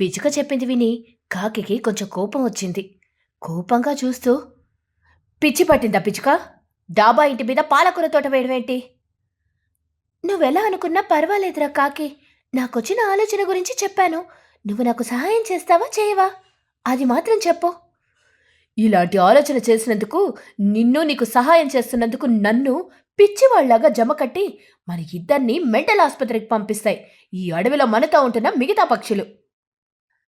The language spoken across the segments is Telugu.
పిచుక చెప్పింది విని కాకికి కొంచెం కోపం వచ్చింది. కోపంగా చూస్తూ పిచ్చి పట్టిందా పిచుక డాబా ఇంటి మీద పాలకూర తోట వేయడమేంటి నువ్వెలా అనుకున్నా పర్వాలేదురా కాకి. నాకొచ్చిన ఆలోచన గురించి చెప్పాను. నువ్వు నాకు సహాయం చేస్తావా చేయవా? అది మాత్రం చెప్పు. ఇలాంటి ఆలోచన చేసినందుకు నిన్ను నీకు సహాయం చేస్తున్నందుకు నన్ను పిచ్చివాళ్ళాగా జమ కట్టి మన ఇద్దరిని మెంటల్ ఆసుపత్రికి పంపిస్తాయి. ఈ అడవిలో మనతో ఉంటున్న మిగతా పక్షులు.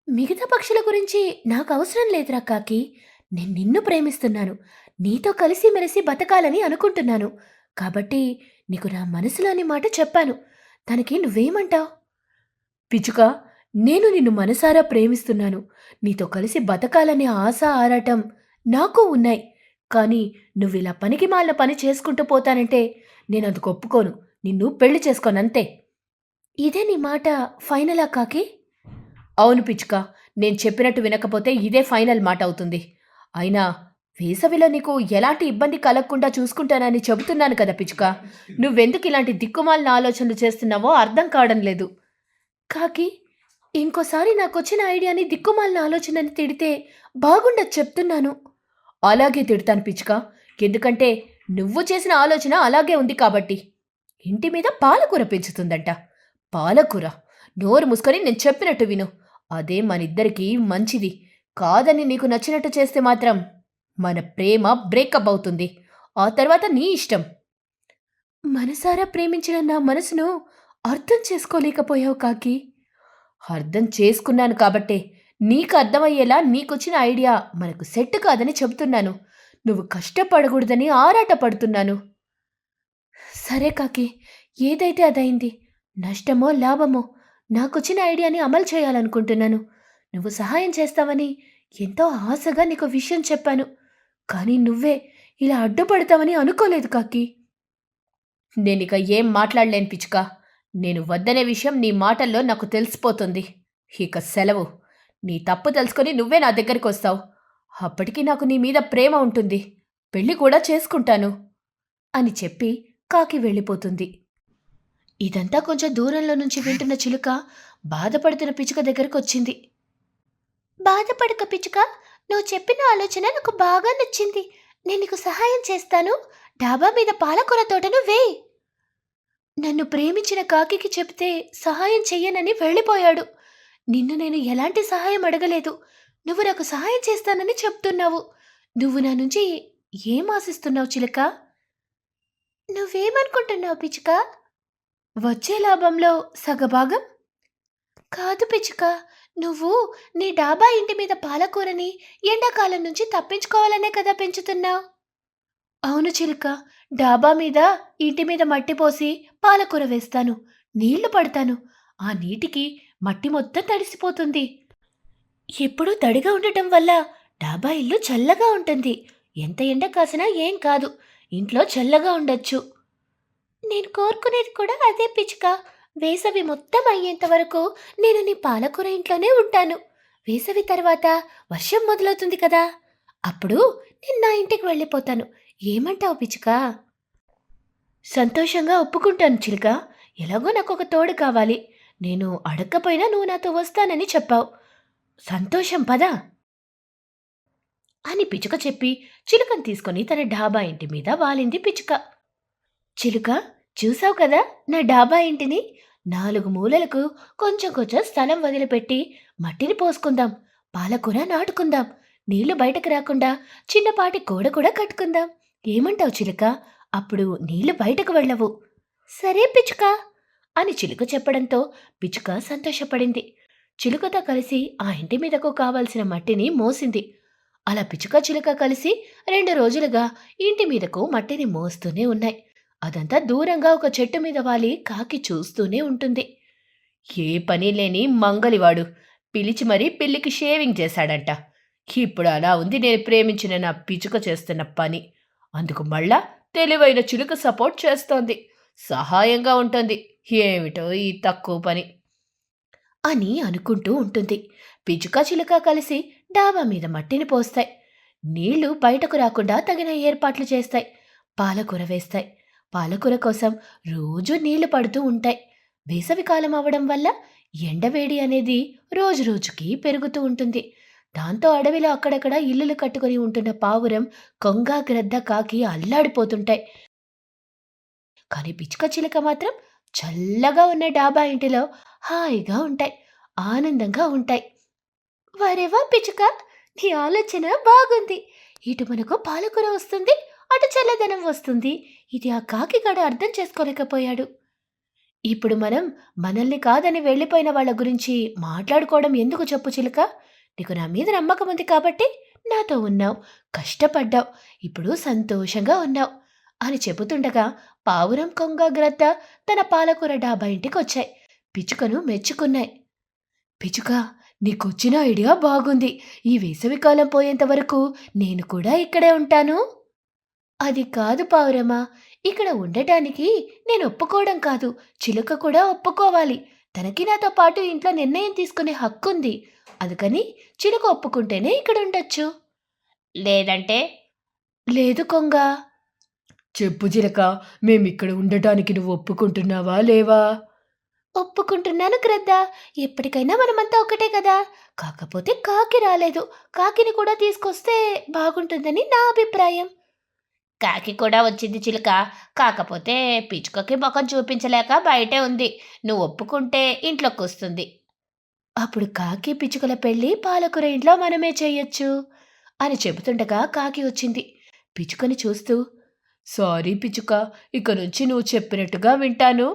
మిగతా పక్షుల గురించి నాకు అవసరం లేదురా కాకి. నేను నిన్ను ప్రేమిస్తున్నాను. నీతో కలిసి మెలిసి బతకాలని అనుకుంటున్నాను. కాబట్టి నీకు నా మనసులోని మాట చెప్పాను. తనకి నువ్వేమంటావు? పిచుక నేను నిన్ను మనసారా ప్రేమిస్తున్నాను. నీతో కలిసి బతకాలనే ఆశ ఆరాటం నాకు ఉన్నాయి. కానీ నువ్వు ఇలా పనికి మాలిన పని చేసుకుంటూ పోతానంటే నేను అందుకు ఒప్పుకోను. నిన్ను పెళ్ళి చేసుకోనంతే. ఇదే నీ మాట ఫైనలా కాకి? అవును పిచ్చుక నేను చెప్పినట్టు వినకపోతే ఇదే ఫైనల్ మాట అవుతుంది. అయినా వేసవిలో నీకు ఎలాంటి ఇబ్బంది కలగకుండా చూసుకుంటానని చెబుతున్నాను కదా పిచ్చుక. నువ్వెందుకు ఇలాంటి దిక్కుమాలిన ఆలోచనలు చేస్తున్నావో అర్థం కావడం లేదు. కాకి ఇంకోసారి నాకొచ్చిన ఐడియాని దిక్కుమాలిన ఆలోచనని తిడితే బాగుండదు చెప్తున్నాను. అలాగే తిడతాను పిచ్చుక. ఎందుకంటే నువ్వు చేసిన ఆలోచన అలాగే ఉంది కాబట్టి. ఇంటి మీద పాలకూర పెంచుతుందంట. పాలకూర. నోరు మూసుకొని నేను చెప్పినట్టు విను. అదే మనిద్దరికీ మంచిది. కాదని నీకు నచ్చినట్టు చేస్తే మాత్రం మన ప్రేమ బ్రేకప్ అవుతుంది. ఆ తర్వాత నీ ఇష్టం. మనసారా ప్రేమించిన నా మనసును అర్థం చేసుకోలేకపోయావు కాకి. అర్థం చేసుకున్నాను కాబట్టే నీకు అర్థమయ్యేలా నీకొచ్చిన ఐడియా మనకు సెట్ కాదని చెబుతున్నాను. నువ్వు కష్టపడకూడదని ఆరాటపడుతున్నాను సరే కాకి ఏదైతే అదైంది నష్టమో లాభమో నాకొచ్చిన ఐడియాని అమలు చేయాలనుకుంటున్నాను. నువ్వు సహాయం చేస్తావని ఎంతో ఆశగా నీకు విషయం చెప్పాను. కానీ నువ్వే ఇలా అడ్డుపడతావని అనుకోలేదు కాకి. నేనిక ఏం మాట్లాడలేను పిచ్చుక. నేను వద్దనే విషయం నీ మాటల్లో నాకు తెలిసిపోతుంది. ఇక సెలవు. నీ తప్పు తెలుసుకొని నువ్వే నా దగ్గరికి వస్తావు అప్పటికి నాకు నీ మీద ప్రేమ ఉంటుంది. పెళ్ళి కూడా చేసుకుంటాను. అని చెప్పి కాకి వెళ్ళిపోతుంది. ఇదంతా కొంచెం దూరంలో నుంచి వింటున్న చిలుక బాధపడుతున్న పిచ్చుక దగ్గరకు వచ్చింది బాధపడక పిచ్చుక నువ్వు చెప్పిన ఆలోచన నాకు బాగా నచ్చింది. నేను నీకు సహాయం చేస్తాను. డాబా మీద పాలకూర తోటను వేయి నన్ను ప్రేమించిన కాకికి చెప్తే సహాయం చెయ్యనని వెళ్ళిపోయాడు. నిన్ను నేను ఎలాంటి సహాయం అడగలేదు. నువ్వు నాకు సహాయం చేస్తానని చెప్తున్నావు. నువ్వు నా నుంచి ఏం ఆశిస్తున్నావు చిలక? నువ్వేమనుకుంటున్నావు పిచ్చుక? వచ్చే లాభంలో సగభాగం? కాదు పిచ్చుక నువ్వు నీ డాబా ఇంటి మీద పాలకూరని ఎండాకాలం నుంచి తప్పించుకోవాలనే కదా పెంచుతున్నావు? అవును చిలుక డాబా మీద ఇంటి మీద మట్టి పోసి పాలకూర వేస్తాను నీళ్ళు పడతాను ఆ నీటికి మట్టి మొత్తం తడిసిపోతుంది. ఎప్పుడూ తడిగా ఉండటం వల్ల డాబా ఇల్లు చల్లగా ఉంటుంది ఎంత ఎండ కాసినా ఏం కాదు ఇంట్లో చల్లగా ఉండొచ్చు. నేను కోరుకునేది కూడా అదే పిచ్చుక. వేసవి మొత్తం అయ్యేంత వరకు నేను నీ పాలకూర ఇంట్లోనే ఉంటాను. వేసవి తర్వాత వర్షం మొదలవుతుంది కదా. అప్పుడు నేను నా ఇంటికి వెళ్ళిపోతాను. ఏమంటావు పిచ్చుక? సంతోషంగా ఒప్పుకుంటాను చిలుక. ఎలాగో నాకు ఒక తోడు కావాలి. నేను అడగకపోయినా నువ్వు నాతో వస్తానని చెప్పావు. సంతోషం పదా. అని పిచుక చెప్పి చిలుకను తీసుకొని తన డాబా ఇంటి మీద వాలింది పిచుక చిలుక చూసావు కదా నా డాబా ఇంటిని నాలుగు మూలలకు కొంచెం కొంచెం స్థలం వదిలిపెట్టి మట్టిని పోసుకుందాం పాలకూర నాటుకుందాం నీళ్ళు బయటకు రాకుండా చిన్నపాటి గోడ కూడా కట్టుకుందాం. ఏమంటావు చిలుక? అప్పుడు నీళ్ళు బయటకు వెళ్ళవు. సరే పిచుక అని చిలుక చెప్పడంతో పిచుక సంతోషపడింది. చిలుకతో కలిసి ఆ ఇంటి మీదకు కావలసిన మట్టిని మోసింది. అలా పిచుక చిలుక కలిసి రెండు రోజులుగా ఇంటి మీదకు మట్టిని మోస్తూనే ఉన్నాయి. అదంతా దూరంగా ఒక చెట్టు మీద వాలి కాకి చూస్తూనే ఉంటుంది. ఏ పని లేని మంగలివాడు పిలిచి మరీ పిల్లికి షేవింగ్ చేశాడంట. ఇప్పుడు అలా ఉంది నేను ప్రేమించిన నా పిచుక చేస్తున్న పని. అందుకు మళ్ళా తెలివైన చిలుక సపోర్ట్ చేస్తోంది. సహాయంగా ఉంటుంది. ఏమిటో ఈ తక్కువ పని. అని అనుకుంటూ ఉంటుంది. పిచుక చిలుక కలిసి డాబా మీద మట్టిని పోస్తాయి. నీళ్ళు బయటకు రాకుండా తగిన ఏర్పాట్లు చేస్తాయి. పాలకూర వేస్తాయి. పాలకూర కోసం రోజూ నీళ్ళు పడుతూ ఉంటాయి. వేసవికాలం అవడం వల్ల ఎండవేడి అనేది రోజు రోజుకి పెరుగుతూ ఉంటుంది. దాంతో అడవిలో అక్కడక్కడ ఇల్లులు కట్టుకొని ఉంటున్న పావురం కొంగ గ్రద్ద కాకి అల్లాడిపోతుంటాయి. కానీ పిచ్చుక చిలుక మాత్రం చల్లగా ఉన్న డాబా ఇంటిలో హాయిగా ఉంటాయి. ఆనందంగా ఉంటాయి. వరేవా పిచ్చుక నీ ఆలోచన బాగుంది. ఇటు మనకు పాలకూర వస్తుంది అటు చల్లదనం వస్తుంది. ఇది ఆ కాకిగాడు అర్థం చేసుకోలేకపోయాడు. ఇప్పుడు మనం మనల్ని కాదని వెళ్ళిపోయిన వాళ్ళ గురించి మాట్లాడుకోవడం ఎందుకు చెప్పు చిలుక? నీకు నా మీద నమ్మకం ఉంది కాబట్టి నాతో ఉన్నావు. కష్టపడ్డావు. ఇప్పుడు సంతోషంగా ఉన్నావు. అని చెబుతుండగా పావురం కొంగ గ్రద్ద తన పాలకూర డాబా ఇంటికి వచ్చాయి పిచ్చుకను మెచ్చుకున్నాయి. పిచ్చుక నీకొచ్చిన ఐడియా బాగుంది. ఈ వేసవికాలం పోయేంత వరకు నేను కూడా ఇక్కడే ఉంటాను. అది కాదు పావురమా ఇక్కడ ఉండటానికి నేను ఒప్పుకోవడం కాదు. చిలుక కూడా ఒప్పుకోవాలి. తనకి నాతో పాటు ఇంట్లో నిర్ణయం తీసుకునే హక్కు ఉంది అందుకని చిలుక ఒప్పుకుంటేనే ఇక్కడ ఉండొచ్చు. లేదంటే? లేదు కొంగ. చెప్పు చిలక మేమిక్కడ ఉండటానికి నువ్వు ఒప్పుకుంటున్నావా లేవా? ఒప్పుకుంటున్నాను గ్రద్ద ఎప్పటికైనా మనమంతా ఒకటే కదా. కాకపోతే కాకి రాలేదు. కాకిని కూడా తీసుకొస్తే బాగుంటుందని నా అభిప్రాయం. కాకి కూడా వచ్చింది చిలుక. కాకపోతే పిచ్చుకకి ముఖం చూపించలేక బయటే ఉంది. నువ్వు ఒప్పుకుంటే ఇంట్లోకి వస్తుంది అప్పుడు కాకి పిచ్చుకల పెళ్ళి పాలకూర ఇంట్లో మనమే చేయొచ్చు అని చెబుతుండగా కాకి వచ్చింది. పిచ్చుకని చూస్తూ సారీ పిచ్చుక ఇక నుంచి నువ్వు చెప్పినట్టుగా వింటాను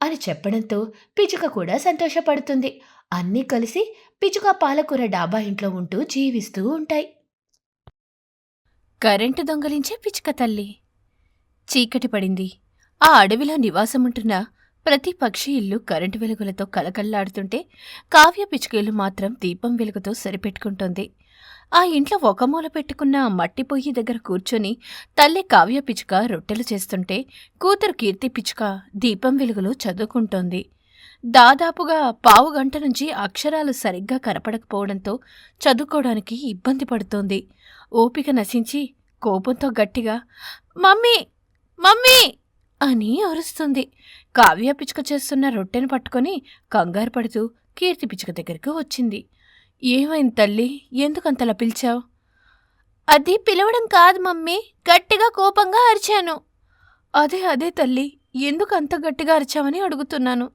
అని చెప్పడంతో పిచ్చుక కూడా సంతోషపడుతుంది. అన్నీ కలిసి పిచ్చుక పాలకూర డాబా ఇంట్లో ఉంటూ జీవిస్తూ ఉంటాయి. కరెంటు దొంగలించే పిచ్చుక తల్లి. చీకటి పడింది. ఆ అడవిలో నివాసముంటున్న ప్రతి పక్షి ఇల్లు కరెంటు వెలుగులతో కలకల్లాడుతుంటే కావ్య పిచ్చుకలు మాత్రం దీపం వెలుగుతో సరిపెట్టుకుంటోంది. ఆ ఇంట్లో ఒక మూల పెట్టుకున్న మట్టి పొయ్యి దగ్గర కూర్చొని తల్లి కావ్య పిచ్చుక రొట్టెలు చేస్తుంటే కూతురు కీర్తి పిచ్చుక దీపం వెలుగులో చదువుకుంటోంది. దాదాపుగా పావు గంట నుంచి అక్షరాలు సరిగ్గా కనపడకపోవడంతో చదువుకోవడానికి ఇబ్బంది పడుతోంది. ఓపిక నశించి కోపంతో గట్టిగా మమ్మీ మమ్మీ! అని అరుస్తుంది. కావ్య పిచ్చుక చేస్తున్న రొట్టెను పట్టుకొని కంగారు పడుతూ కీర్తి పిచ్చుక దగ్గరకు వచ్చింది. ఏమైంది తల్లి? ఎందుకంతలా పిలిచావు? అది పిలవడం కాదు మమ్మీ గట్టిగా కోపంగా అరిచాను. అదే అదే తల్లి ఎందుకు అంత గట్టిగా అరిచావని అడుగుతున్నాను.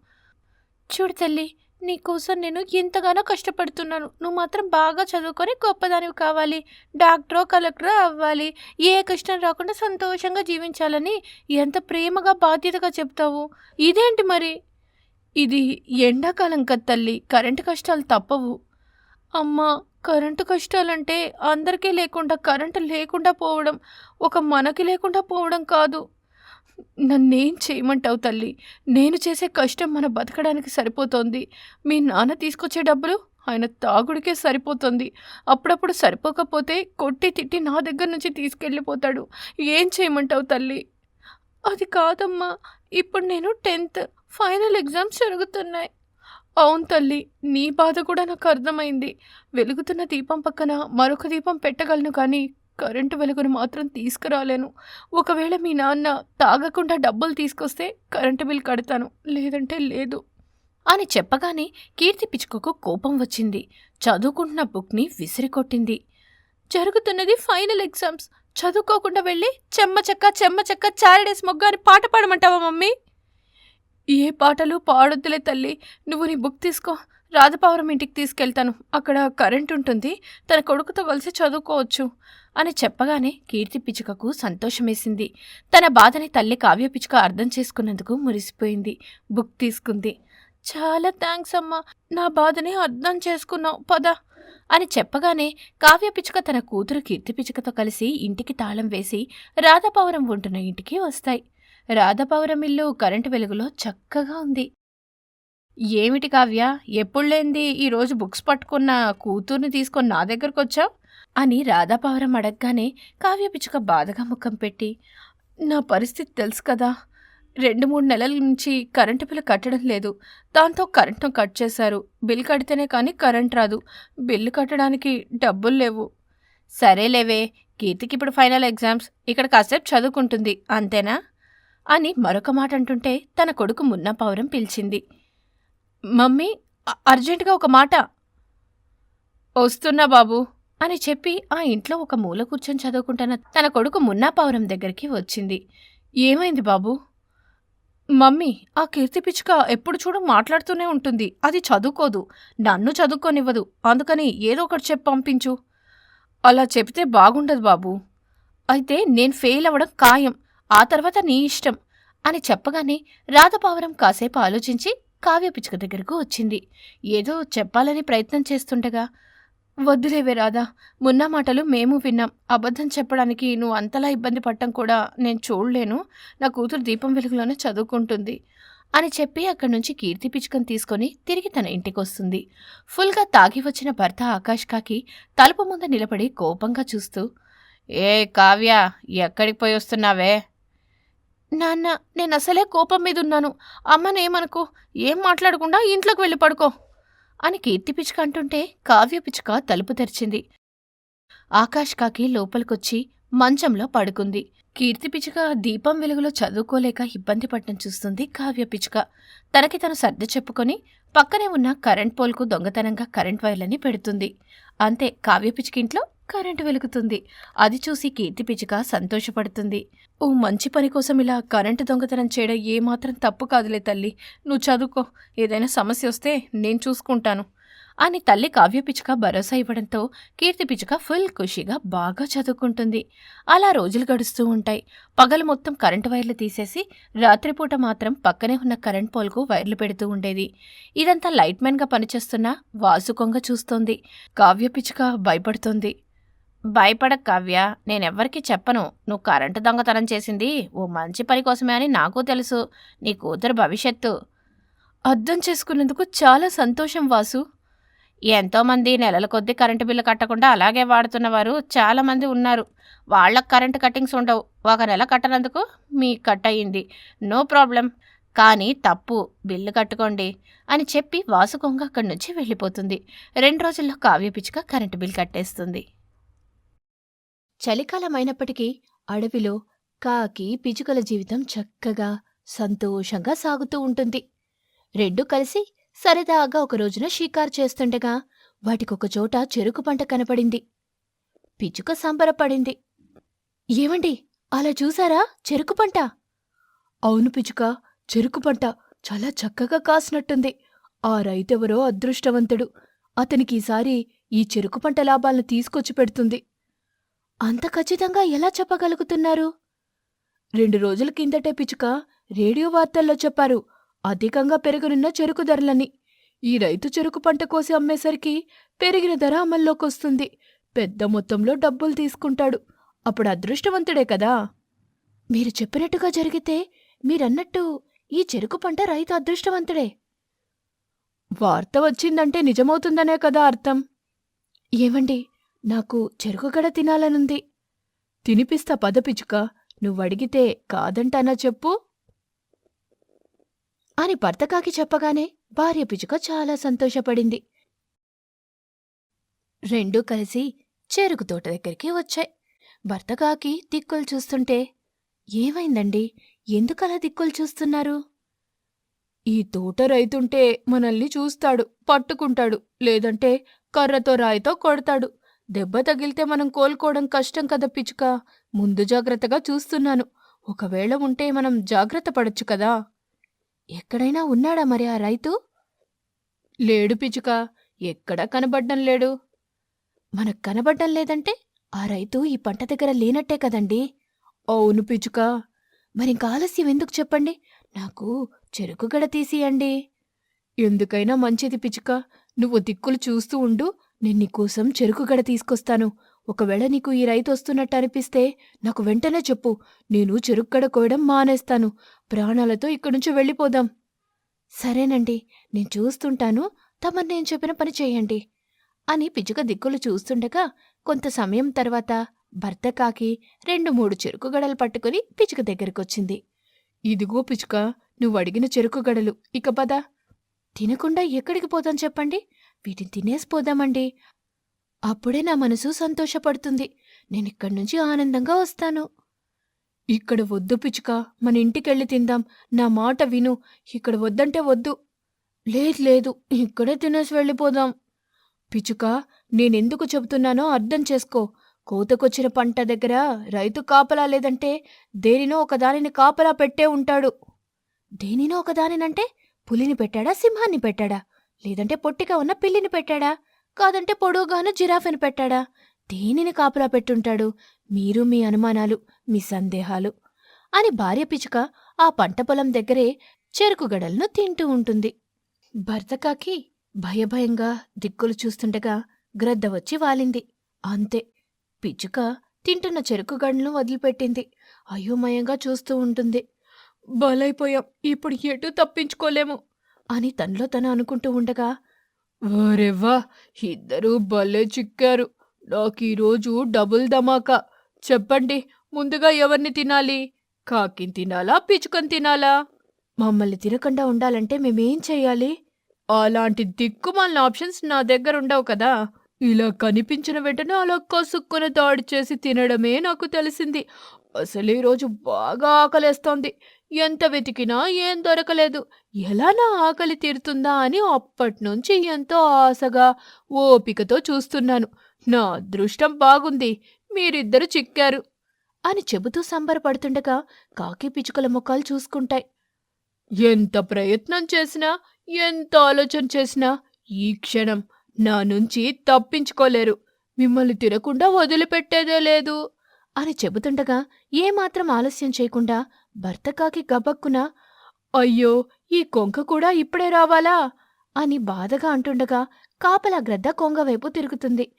చూడు తల్లి నీకోసం నేను ఎంతగానో కష్టపడుతున్నాను. నువ్వు మాత్రం బాగా చదువుకొని గొప్పదానివి కావాలి. డాక్టరో కలెక్టరో అవ్వాలి. ఏ కష్టం రాకుండా సంతోషంగా జీవించాలని ఎంత ప్రేమగా బాధ్యతగా చెప్తావు? ఇదేంటి మరి? ఇది ఎండాకాలం కదా తల్లి. కరెంటు కష్టాలు తప్పవు. అమ్మా కరెంటు కష్టాలంటే అందరికీ లేకుండా కరెంటు లేకుండా పోవడం ఒక మనకి లేకుండా పోవడం కాదు. నన్నేం చేయమంటావు తల్లి? నేను చేసే కష్టం మన బతకడానికి సరిపోతోంది. మీ నాన్న తీసుకొచ్చే డబ్బులు ఆయన తాగుడికే సరిపోతుంది. అప్పుడప్పుడు సరిపోకపోతే కొట్టి తిట్టి నా దగ్గర నుంచి తీసుకెళ్ళిపోతాడు. ఏం చేయమంటావు తల్లి? అది కాదమ్మా. ఇప్పుడు నేను టెన్త్ ఫైనల్ ఎగ్జామ్స్ జరుగుతున్నాయి. అవును తల్లి నీ బాధ కూడా నాకు అర్థమైంది. వెలుగుతున్న దీపం పక్కన మరొక దీపం పెట్టగలను కానీ కరెంటు వెలుగును మాత్రం తీసుకురాలేను. ఒకవేళ మీ నాన్న తాగకుండా డబ్బులు తీసుకొస్తే కరెంటు బిల్ కడతాను. లేదంటే లేదు. అని చెప్పగానే కీర్తి పిచ్చుకకు కోపం వచ్చింది. చదువుకుంటున్న బుక్ని విసిరికొట్టింది. జరుగుతున్నది ఫైనల్ ఎగ్జామ్స్. చదువుకోకుండా వెళ్ళి చెమ్మచక్క చెమ్మచక్క చారిడేస్ మొగ్గ అని పాట పాడమంటావా మమ్మీ? ఏ పాటలు పాడొద్దులే తల్లి. నువ్వు నీ బుక్ తీసుకో. రాజపౌరం ఇంటికి తీసుకెళ్తాను. అక్కడ కరెంట్ ఉంటుంది. తన కొడుకుతో కలిసి చదువుకోవచ్చు అని చెప్పగానే కీర్తి పిచ్చుకకు సంతోషమేసింది. తన బాధని తల్లి కావ్య పిచ్చుక అర్థం చేసుకున్నందుకు మురిసిపోయింది. బుక్ తీసుకుంది. చాలా థ్యాంక్స్ అమ్మా. నా బాధని అర్థం చేసుకున్నావు. పద అని చెప్పగానే కావ్య పిచుక తన కూతురు కీర్తి పిచ్చుకతో కలిసి ఇంటికి తాళం వేసి రాధపౌరం ఉంటున్న ఇంటికి వస్తాయి. రాధపౌరం ఇల్లు కరెంటు వెలుగులో చక్కగా ఉంది. ఏమిటి కావ్య? ఎప్పుడు లేంది ఈరోజు బుక్స్ పట్టుకున్న కూతుర్ని తీసుకొని నా దగ్గరకు వచ్చావు? అని రాధాపవరం అడగగానే కావ్య పిచ్చుక బాధగా ముఖం పెట్టి నా పరిస్థితి తెలుసు కదా. రెండు మూడు నెలల నుంచి కరెంటు బిల్లు కట్టడం లేదు. దాంతో కరెంటును కట్ చేశారు. బిల్ కడితేనే కానీ కరెంట్ రాదు. బిల్లు కట్టడానికి డబ్బులు లేవు. సరేలేవే కీర్తికి ఇప్పుడు ఫైనల్ ఎగ్జామ్స్. ఇక్కడ కాసేపు చదువుకుంటుంది అంతేనా? అని మరొక మాట అంటుంటే తన కొడుకు మున్నపౌరం పిలిచింది. మమ్మీ అర్జెంటుగా ఒక మాట. వస్తున్నా బాబు అని చెప్పి ఆ ఇంట్లో ఒక మూల కూర్చొని చదువుకుంటున్న తన కొడుకు మున్నా పావురం దగ్గరికి వచ్చింది. ఏమైంది బాబు? మమ్మీ ఆ కీర్తి పిచ్చుక ఎప్పుడు చూడు మాట్లాడుతూనే ఉంటుంది. అది చదువుకోదు. నన్ను చదువుకోనివ్వదు. అందుకని ఏదో ఒకటి చెప్పి పంపించు. అలా చెప్తే బాగుండదు బాబు. అయితే నేను ఫెయిల్ అవ్వడం ఖాయం. ఆ తర్వాత నీ ఇష్టం అని చెప్పగానే రాధపావరం కాసేపు ఆలోచించి కావ్య పిచ్చుక దగ్గరకు వచ్చింది. ఏదో చెప్పాలని ప్రయత్నం చేస్తుండగా వద్దులేవే రాధా మున్నా మాటలు మేము విన్నాం. అబద్ధం చెప్పడానికి నువ్వు అంతలా ఇబ్బంది పడటం కూడా నేను చూడలేను. నా కూతురు దీపం వెలుగులోనే చదువుకుంటుంది అని చెప్పి అక్కడి నుంచి కీర్తి పిచ్చుకను తీసుకొని తిరిగి తన ఇంటికి వస్తుంది ఫుల్గా తాగి వచ్చిన భర్త ఆకాష్ కాకి తలుపు ముందు నిలబడి కోపంగా చూస్తూ ఏ కావ్య ఎక్కడికి పోయి వస్తున్నావే? నాన్న నేను అసలే కోపం మీద ఉన్నాను అమ్మనేమనుకో ఏం మాట్లాడకుండా ఇంట్లోకి వెళ్ళి పడుకో అని కీర్తి పిచ్చుక అంటుంటే కావ్య పిచ్చుక తలుపు తెరిచింది. ఆకాష్ కాకి లోపలికొచ్చి మంచంలో పడుకుంది. కీర్తి పిచ్చుక దీపం వెలుగులో చదువుకోలేక ఇబ్బంది పడటం చూస్తుంది కావ్య పిచ్చుక. తనకి తను సర్ది చెప్పుకొని పక్కనే ఉన్న కరెంట్ పోల్కు దొంగతనంగా కరెంట్ వైర్లని పెడుతుంది. అంతే కావ్య పిచ్చుక ఇంట్లో కరెంటు వెలుగుతుంది. అది చూసి కీర్తి పిచ్చుక సంతోషపడుతుంది. ఓ మంచి పని కోసం ఇలా కరెంటు దొంగతనం చేయడం ఏమాత్రం తప్పు కాదులే తల్లి. నువ్వు చదువుకో. ఏదైనా సమస్య వస్తే నేను చూసుకుంటాను. అని తల్లి కావ్య పిచ్చుక భరోసా ఇవ్వడంతో కీర్తి పిచ్చుక ఫుల్ ఖుషిగా బాగా చదువుకుంటుంది. అలా రోజులు గడుస్తూ ఉంటాయి. పగలు మొత్తం కరెంటు వైర్లు తీసేసి రాత్రిపూట మాత్రం పక్కనే ఉన్న కరెంట్ పోల్కు వైర్లు పెడుతూ ఉండేది. ఇదంతా లైట్మెన్గా పనిచేస్తున్న వాసుకొంగ చూస్తోంది. కావ్య పిచ్చుక భయపడుతోంది. భయపడక కావ్య నేనెవ్వరికీ చెప్పను. నువ్వు కరెంటు దొంగతనం చేసింది ఓ మంచి పని కోసమే అని నాకు తెలుసు. నీ కూతురు భవిష్యత్తు. అర్థం చేసుకున్నందుకు చాలా సంతోషం వాసు. ఎంతోమంది నెలల కొద్దీ కరెంటు బిల్లు కట్టకుండా అలాగే వాడుతున్నవారు చాలామంది ఉన్నారు. వాళ్ళకి కరెంటు కట్టింగ్స్ ఉండవు. ఒక నెల కట్టనందుకు మీ కట్ అయ్యింది. No problem. కానీ తప్పు. బిల్లు కట్టుకోండి అని చెప్పి వాసుకొంగ అక్కడి నుంచి వెళ్ళిపోతుంది. రెండు రోజుల్లో కావ్య పిచ్చుక కరెంటు బిల్ కట్టేస్తుంది. చలికాలం అయినప్పటికీ అడవిలో కాకి పిచుకల జీవితం చక్కగా సంతోషంగా సాగుతూ ఉంటుంది. రెండు కలిసి సరదాగా ఒక రోజున షికారు చేస్తుండగా వాటికొక చోట చెరుకు పంట కనపడింది. పిచుక సంబరపడింది. ఏమండి అలా చూసారా? చెరుకు పంట? అవును పిచుక చెరుకు పంట చాలా చక్కగా కాసినట్టుంది. ఆ రైతెవరో అదృష్టవంతుడు. అతనికి ఈసారి ఈ చెరుకు పంట లాభాలను తీసుకొచ్చి పెడుతుంది. అంత ఖచ్చితంగా ఎలా చెప్పగలుగుతున్నారు? రెండు రోజుల కిందటే పిచుక రేడియో వార్తల్లో చెప్పారు. అధికంగా పెరగనున్న చెరుకు ధరలని. ఈ రైతు చెరుకు పంట కోసి అమ్మేసరికి పెరిగిన ధర అమల్లోకొస్తుంది. పెద్ద మొత్తంలో డబ్బులు తీసుకుంటాడు. అప్పుడు అదృష్టవంతుడే కదా. మీరు చెప్పినట్టుగా జరిగితే మీరన్నట్టు ఈ చెరుకు పంట రైతు అదృష్టవంతుడే. వార్త వచ్చిందంటే నిజమవుతుందనే కదా అర్థం. ఏమండి? నాకు చెరుకుగడ తినాలనుంది. తినిపిస్తా పద పిచ్చుక నువ్వడిగితే కాదంటానా చెప్పు. అని భర్తకాకి చెప్పగానే భార్య పిచ్చుక చాలా సంతోషపడింది. రెండూ కలిసి చెరుకు తోట దగ్గరికి వచ్చాయి. భర్తకాకి దిక్కులు చూస్తుంటే ఏమైందండి? ఎందుకలా దిక్కులు చూస్తున్నారు? ఈ తోట రైతుంటే మనల్ని చూస్తాడు పట్టుకుంటాడు లేదంటే కర్రతో రాయితో కొడతాడు. దెబ్బ తగిలితే మనం కోలుకోవడం కష్టం కదా పిచ్చుక. ముందు జాగ్రత్తగా చూస్తున్నాను. ఒకవేళ ఉంటే మనం జాగ్రత్త పడొచ్చు కదా. ఎక్కడైనా ఉన్నాడా మరి ఆ రైతు? లేడు పిచ్చుక. ఎక్కడా కనబడ్డం లేడు. మనకు కనబడ్డం లేదంటే ఆ రైతు ఈ పంట దగ్గర లేనట్టే కదండి. అవును పిచ్చుక. మరింక ఆలస్యం ఎందుకు చెప్పండి? నాకు చెరుకు గడ తీసియండి. ఎందుకైనా మంచిది పిచ్చుక. నువ్వు దిక్కులు చూస్తూ ఉండు. నేను నీకోసం చెరుకు గడ తీసుకొస్తాను. ఒకవేళ నీకు ఈ రైతు వస్తున్నట్టు అనిపిస్తే నాకు వెంటనే చెప్పు. నేను చెరుకు గడ కోయడం మానేస్తాను. ప్రాణాలతో ఇక్కడి నుంచి వెళ్ళిపోదాం. సరేనండి నేను చూస్తుంటాను. తమరు నేను చెప్పిన పని చేయండి అని పిచ్చుక దిక్కులు చూస్తుండగా కొంత సమయం తర్వాత భర్త కాకి రెండు మూడు చెరుకు గడలు పట్టుకుని పిచ్చుక దగ్గరకొచ్చింది. ఇదిగో పిచ్చుక నువ్వు అడిగిన చెరుకు గడలు. ఇక పద. తినకుండా ఎక్కడికి పోతాం చెప్పండి? వీటిని తినేసిపోదామండి అప్పుడే నా మనసు సంతోషపడుతుంది. నేనిక్కడి నుంచి ఆనందంగా వస్తాను. ఇక్కడ వద్దు పిచ్చుక మన ఇంటికెళ్ళి తిందాం. నా మాట విను. ఇక్కడ వద్దంటే వద్దు. లేదు లేదు. ఇక్కడే తినేసి వెళ్ళిపోదాం. పిచ్చుక నేనెందుకు చెబుతున్నానో అర్థం చేసుకో. కోతకొచ్చిన పంట దగ్గర రైతు కాపలా లేదంటే దేనినో ఒకదానిని కాపలా పెట్టే ఉంటాడు. దేనినో ఒకదానినంటే పులిని పెట్టాడా సింహాన్ని పెట్టాడా? లేదంటే పొట్టిగా ఉన్న పిల్లిని పెట్టాడా? కాదంటే పొడుగుగాను జిరాఫీని పెట్టాడా? దేనిని కాపలా పెట్టుంటాడు? మీరు మీ అనుమానాలు మీ సందేహాలు. అని భార్య పిచ్చుక ఆ పంట పొలం దగ్గరే చెరుకు గడలను తింటూ ఉంటుంది. భర్తకాకి భయభయంగా దిక్కులు చూస్తుండగా గ్రద్ద వచ్చి వాలింది. అంతే. పిచ్చుక తింటున్న చెరుకు గడలను వదిలిపెట్టింది. అయోమయంగా చూస్తూ ఉంటుంది. బలైపోయాం. ఇప్పుడు ఎటు తప్పించుకోలేము. అని తనలో తను అనుకుంటూ ఉండగా ఓరెవ్వా ఇద్దరూ భలే చిక్కారు. నాకు ఈరోజు డబుల్ ధమాకా. చెప్పండి ముందుగా ఎవరిని తినాలి? కాకిని తినాలా పిచ్చుకని తినాలా? మమ్మల్ని తినకుండా ఉండాలంటే మేమేం చెయ్యాలి అలాంటి దిక్కుమాలిన ఆప్షన్స్ నా దగ్గర ఉండవు కదా. ఇలా కనిపించిన వెంటనే అలా కసుక్కున దాడి చేసి తినడమే నాకు తెలిసింది. అసలు ఈరోజు బాగా ఆకలేస్తోంది. ఎంత వెతికినా ఏం దొరకలేదు. ఎలా నా ఆకలి తీరుతుందా అని అప్పట్నుంచి ఎంతో ఆశగా ఓపికతో చూస్తున్నాను. నా అదృష్టం బాగుంది. మీరిద్దరు చిక్కారు. అని చెబుతూ సంబరపడుతుండగా కాకి పిచ్చుకల ముఖాలు చూసుకుంటాయి. ఎంత ప్రయత్నం చేసినా ఎంత ఆలోచన చేసినా ఈ క్షణం నా నుంచి తప్పించుకోలేరు. మిమ్మల్ని తినకుండా వదిలిపెట్టేదే లేదు. అని చెబుతుండగా ఏమాత్రం ఆలస్యం చేయకుండా భర్త కాకి గబక్కున అయ్యో ఈ కొంక కూడా ఇప్పుడే రావాలా? అని బాధగా అంటుండగా కాపలా గ్రద్ద కొంగ వైపు తిరుగుతుంది.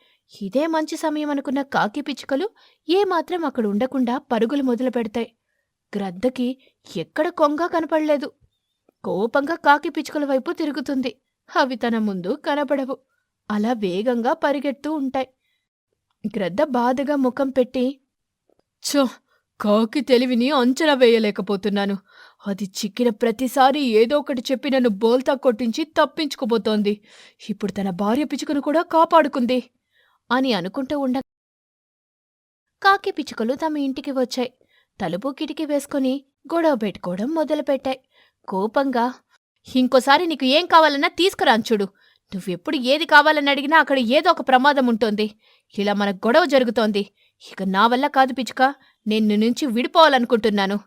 ఇదే మంచి సమయం అనుకున్న కాకి పిచ్చుకలు ఏమాత్రం అక్కడ ఉండకుండా పరుగులు మొదలు పెడతాయి. గ్రద్దకి ఎక్కడ కొంగ కనపడలేదు. కోపంగా కాకి పిచ్చుకల వైపు తిరుగుతుంది. అవి తన ముందు కనపడవు. అలా వేగంగా పరిగెడుతూ ఉంటాయి. గ్రద్ద బాధగా ముఖం పెట్టి చో కాకి తెలివిని అంచనా వేయలేకపోతున్నాను. అది చిక్కిన ప్రతిసారి ఏదో ఒకటి చెప్పి నన్ను బోల్తా కొట్టించి తప్పించుకుపోతోంది. ఇప్పుడు తన భార్య పిచ్చుకను కూడా కాపాడుకుంది అని అనుకుంటూ ఉండ కాకి పిచ్చుకలు తమ ఇంటికి వచ్చాయి. తలుపు కిటికీ వేసుకొని గొడవ పెట్టుకోవడం మొదలుపెట్టాయి. కోపంగా ఇంకోసారి నీకు ఏం కావాలన్నా తీసుకురాను చూడు. నువ్వెప్పుడు ఏది కావాలని అడిగినా అక్కడ ఏదో ఒక ప్రమాదం ఉంటుంది. ఇలా మన గొడవ జరుగుతోంది. ఇక నా వల్ల కాదు పిచ్చుక. నిన్ను నుంచి విడిపోవాలనుకుంటున్నాను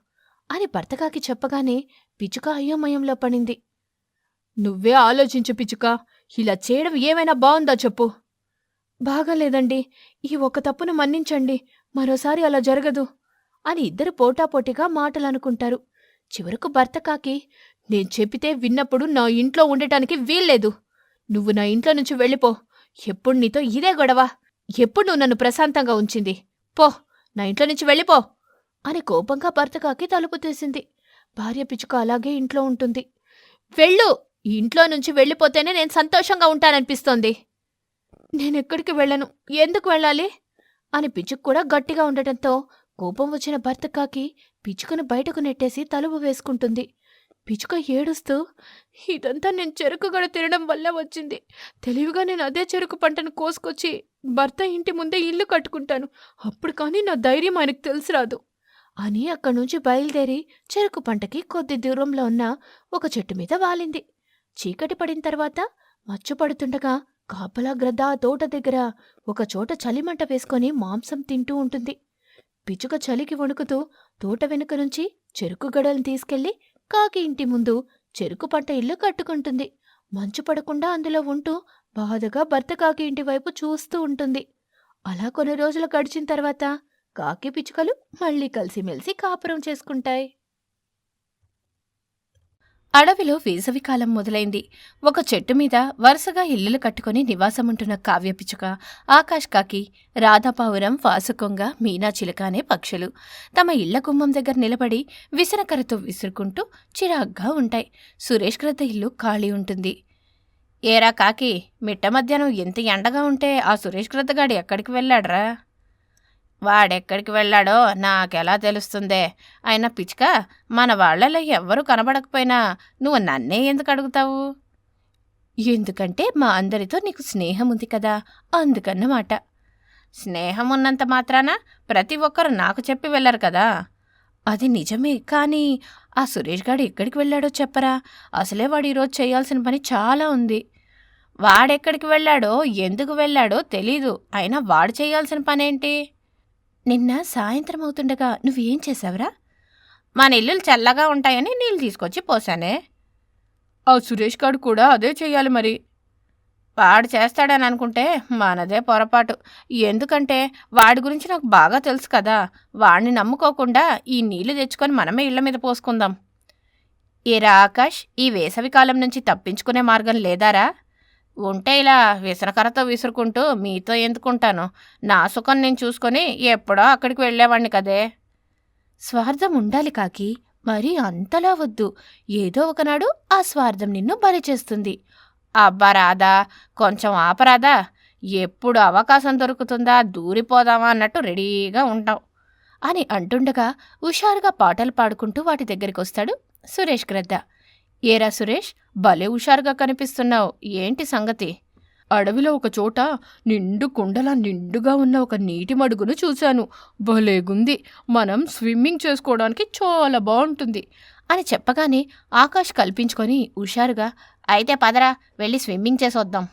అని భర్తకాకి చెప్పగానే పిచ్చుక అయోమయంలో పడింది. నువ్వే ఆలోచించు పిచ్చుక ఇలా చేయడం ఏమైనా బావుందా చెప్పు. బాగాలేదండి ఈ ఒక్క తప్పును మన్నించండి మరోసారి అలా జరగదు అని ఇద్దరు పోటాపోటీగా మాటలనుకుంటారు. చివరకు భర్త కాకి నేను చెప్పితే విన్నప్పుడు నా ఇంట్లో ఉండటానికి వీల్లేదు. నువ్వు నా ఇంట్లో నుంచి వెళ్ళిపో ఎప్పుడు నీతో ఇదే గొడవ ఎప్పుడు నువ్వు నన్ను ప్రశాంతంగా ఉంచింది. పో. నా ఇంట్లో నుంచి వెళ్ళిపో అని కోపంగా భర్తకాకి తలుపు తీసింది. భార్య పిచ్చుక అలాగే ఇంట్లో ఉంటుంది. వెళ్ళు ఇంట్లో నుంచి వెళ్ళిపోతేనే నేను సంతోషంగా ఉంటాననిపిస్తోంది. నేనెక్కడికి వెళ్ళను? ఎందుకు వెళ్ళాలి? అని పిచ్చుక కూడా గట్టిగా ఉండటంతో కోపం వచ్చిన భర్త కాకి పిచ్చుకను బయటకు నెట్టేసి తలుపు వేసుకుంటుంది. పిచ్చుక ఏడుస్తూ ఇదంతా నేను చెరుకు గడ తినడం వల్ల వచ్చింది. తెలివిగా నేను అదే చెరుకు పంటను కోసుకొచ్చి భర్త ఇంటి ముందే ఇల్లు కట్టుకుంటాను. అప్పుడు కానీ నా ధైర్యం ఆయనకు తెలిసిరాదు. అని అక్కడి నుంచి బయలుదేరి చెరుకు పంటకి కొద్ది దూరంలో ఉన్న ఒక చెట్టు మీద వాలింది. చీకటి పడిన తర్వాత మచ్చు పడుతుండగా కాపలా గ్రద్ద ఆ తోట దగ్గర ఒక చోట చలిమంట వేసుకొని మాంసం తింటూ ఉంటుంది. పిచ్చుక చలికి వణుకుతూ తోట వెనుక నుంచి చెరుకు గడలను తీసుకెళ్ళి కాకి ఇంటి ముందు చెరుకు పంట ఇల్లు కట్టుకుంటుంది. మంచు పడకుండా అందులో ఉంటూ బాధగా భర్త కాకి ఇంటి వైపు చూస్తూ ఉంటుంది. అలా కొన్ని రోజులు గడిచిన తర్వాత కాకి పిచ్చుకలు మళ్ళీ కలిసిమెలిసి కాపురం చేసుకుంటాయి. అడవిలో వేసవికాలం మొదలైంది. ఒక చెట్టు మీద వరుసగా ఇల్లులు కట్టుకుని నివాసముంటున్న కావ్య పిచ్చుక ఆకాష్ కాకి రాధాపావురం వాసుకొంగ మీనా చిలుక అనే పక్షులు. తమ ఇళ్ళ గుమ్మం దగ్గర నిలబడి విసనకరతో విసురుకుంటూ చిరాగ్గా ఉంటాయి. సురేష్ గ్రద్ద ఇల్లు ఖాళీ ఉంటుంది. ఏరా కాకి మిట్ట మధ్యాహ్నం ఎంత ఎండగా ఉంటే ఆ సురేష్ గ్రద్దగాడు ఎక్కడికి వెళ్ళాడ్రా? వాడెక్కడికి వెళ్ళాడో నాకెలా తెలుస్తుందే? అయినా పిచ్చుక మన వాళ్ళలో ఎవ్వరూ కనబడకపోయినా నువ్వు నన్నే ఎందుకు అడుగుతావు? ఎందుకంటే మా అందరితో నీకు స్నేహం ఉంది కదా అందుకన్నమాట. స్నేహం ఉన్నంత మాత్రాన ప్రతి ఒక్కరు నాకు చెప్పి వెళ్ళరు కదా. అది నిజమే కానీ ఆ సురేష్ గాడు ఎక్కడికి వెళ్ళాడో చెప్పరా? అసలే వాడు ఈరోజు చేయాల్సిన పని చాలా ఉంది. వాడెక్కడికి వెళ్ళాడో ఎందుకు వెళ్ళాడో తెలీదు. అయినా వాడు చేయాల్సిన పనేంటి? నిన్న సాయంత్రం అవుతుండగా నువ్వేం చేసావురా మన ఇల్లులు చల్లగా ఉంటాయని నీళ్ళు తీసుకొచ్చి పోసానే. ఆ సురేష్ గారు కూడా అదే చెయ్యాలి మరి. వాడు చేస్తాడని అనుకుంటే మనదే పొరపాటు. ఎందుకంటే వాడి గురించి నాకు బాగా తెలుసు కదా. వాడిని నమ్ముకోకుండా ఈ నీళ్ళు తెచ్చుకొని మనమే ఇళ్ళ మీద పోసుకుందాం. ఏరా ఆకాష్ ఈ వేసవికాలం నుంచి తప్పించుకునే మార్గం లేదారా? ఉంటే ఇలా విసనకరతో విసురుకుంటూ మీతో ఎందుకుంటాను? నా సుఖం నేను చూసుకొని ఎప్పుడో అక్కడికి వెళ్ళేవాడిని కదే. స్వార్థం ఉండాలి కాకి మరీ అంతలా వద్దు. ఏదో ఒకనాడు ఆ స్వార్థం నిన్ను బలి చేస్తుంది. అబ్బా రాదా కొంచెం ఆపరాదా ఎప్పుడు అవకాశం దొరుకుతుందా దూరిపోదామా అన్నట్టు రెడీగా ఉంటాం అని అంటుండగా హుషారుగా పాటలు పాడుకుంటూ వాటి దగ్గరికి వస్తాడు సురేష్ గ్రద్ద. ఏరా సురేష్ భలే హుషారుగా కనిపిస్తున్నావు. ఏంటి సంగతి? అడవిలో ఒక చోట నిండు కుండలా నిండుగా ఉన్న ఒక నీటి మడుగును చూశాను. భలేగుంది మనం స్విమ్మింగ్ చేసుకోవడానికి చాలా బాగుంటుంది అని చెప్పగానే ఆకాష్ కల్పించుకొని హుషారుగా అయితే పదరా వెళ్ళి స్విమ్మింగ్ చేసొద్దాం.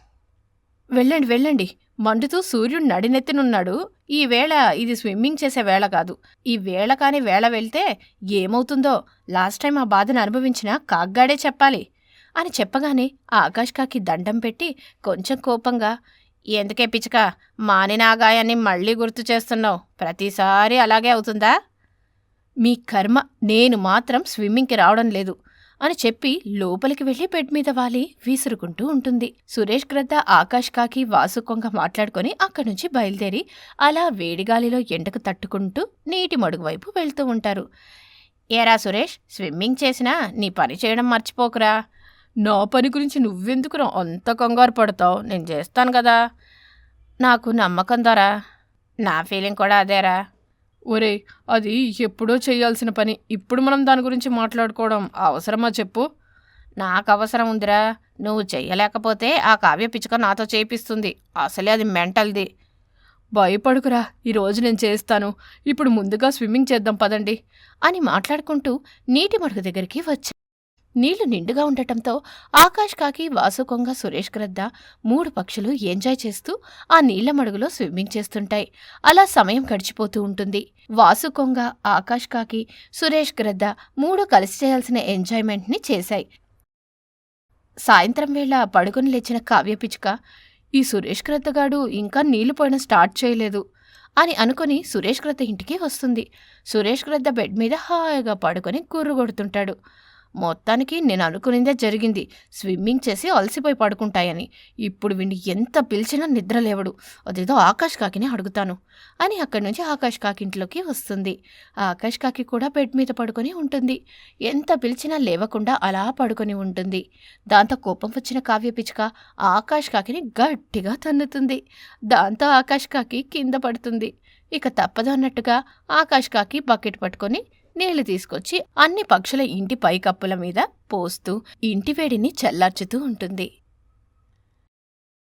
వెళ్ళండి వెళ్ళండి. మండుతూ సూర్యుడు నడినెత్తినున్నాడు. ఈ వేళ ఇది స్విమ్మింగ్ చేసే వేళ కాదు. ఈ వేళ కాని వేళ వెళ్తే ఏమవుతుందో లాస్ట్ టైం ఆ బాధను అనుభవించిన కాగ్గాడే చెప్పాలి. అని చెప్పగానే ఆకాష్ కాకి దండం పెట్టి కొంచెం కోపంగా ఎందుకే పిచ్చుక మానిన ఆగాయాన్ని మళ్ళీ గుర్తు చేస్తున్నావు? ప్రతిసారి అలాగే అవుతుందా? మీ కర్మ నేను మాత్రం స్విమ్మింగ్కి రావడం లేదు అని చెప్పి లోపలికి వెళ్ళి బెడ్ మీద వాలి విసురుకుంటూ ఉంటుంది. సురేష్ గ్రద్ద ఆకాష్ కాకి వాసుకొంగ మాట్లాడుకొని అక్కడి నుంచి బయలుదేరి అలా వేడిగాలిలో ఎండకు తట్టుకుంటూ నీటి మడుగు వైపు వెళ్తూ ఉంటారు. ఏరా సురేష్ స్విమ్మింగ్ చేసినా నీ పని చేయడం మర్చిపోకురా. నా పని గురించి నువ్వెందుకు అంత కంగారు పడతావు? నేను చేస్తాను కదా. నాకు నమ్మకం ధరా నా ఫీలింగ్ కూడా అదేరా. ఒరే అది ఎప్పుడో చేయాల్సిన పని. ఇప్పుడు మనం దాని గురించి మాట్లాడుకోవడం అవసరమా చెప్పు? నాకు అవసరం ఉందిరా. నువ్వు చెయ్యలేకపోతే ఆ కావ్య పిచ్చుక నాతో చేపిస్తుంది అసలే అది మెంటల్ది. భయపడుకురా. ఈరోజు నేను చేస్తాను. ఇప్పుడు ముందుగా స్విమ్మింగ్ చేద్దాం పదండి అని మాట్లాడుకుంటూ నీటి మడుగు దగ్గరికి వచ్చా నీళ్ళు నిండుగా ఉండటంతో ఆకాష్ కాకి వాసు కొంగ సురేష్ గ్రద్ద మూడు పక్షులు ఎంజాయ్ చేస్తూ ఆ నీళ్ళ మడుగులో స్విమ్మింగ్ చేస్తుంటాయి. అలా సమయం గడిచిపోతూ ఉంటుంది. వాసు కొంగ ఆకాష్ కాకి సురేష్ గ్రద్ద మూడు కలిసి చేయాల్సిన ఎంజాయ్మెంట్ని చేశాయి. సాయంత్రం వేళ పడుకొని లేచిన కావ్య పిచ్చుక ఈ సురేష్ గ్రద్దగాడు ఇంకా నీళ్ళు పోయడం స్టార్ట్ చేయలేదు అని అనుకుని సురేష్ గ్రద్ద ఇంటికి వస్తుంది. సురేష్ గ్రద్ద బెడ్ మీద హాయిగా పడుకొని గుర్రు కొడుతుంటాడు మొత్తానికి నేను అనుకునిందే జరిగింది. స్విమ్మింగ్ చేసి అలసిపోయి పడుకుంటాయని. ఇప్పుడు వీడిని ఎంత పిలిచినా నిద్ర లేవడు. అదేదో ఆకాష్ కాకిని అడుగుతాను. అని అక్కడి నుంచి ఆకాష్ కాకింట్లోకి వస్తుంది. ఆకాష్ కాకి కూడా బెడ్ మీద పడుకొని ఉంటుంది. ఎంత పిలిచినా లేవకుండా అలా పడుకొని ఉంటుంది. దాంతో కోపం వచ్చిన కావ్య పిచ్చుక ఆకాష్ కాకిని గట్టిగా తన్నుతుంది. దాంతో ఆకాష్ కాకి కింద పడుతుంది. ఇక తప్పదు అన్నట్టుగా ఆకాష్ కాకి బకెట్ పట్టుకొని నీళ్ళు తీసుకొచ్చి అన్ని పక్షుల ఇంటి పైకప్పుల మీద పోస్తూ ఇంటి వేడిని చల్లార్చుతూ ఉంటుంది.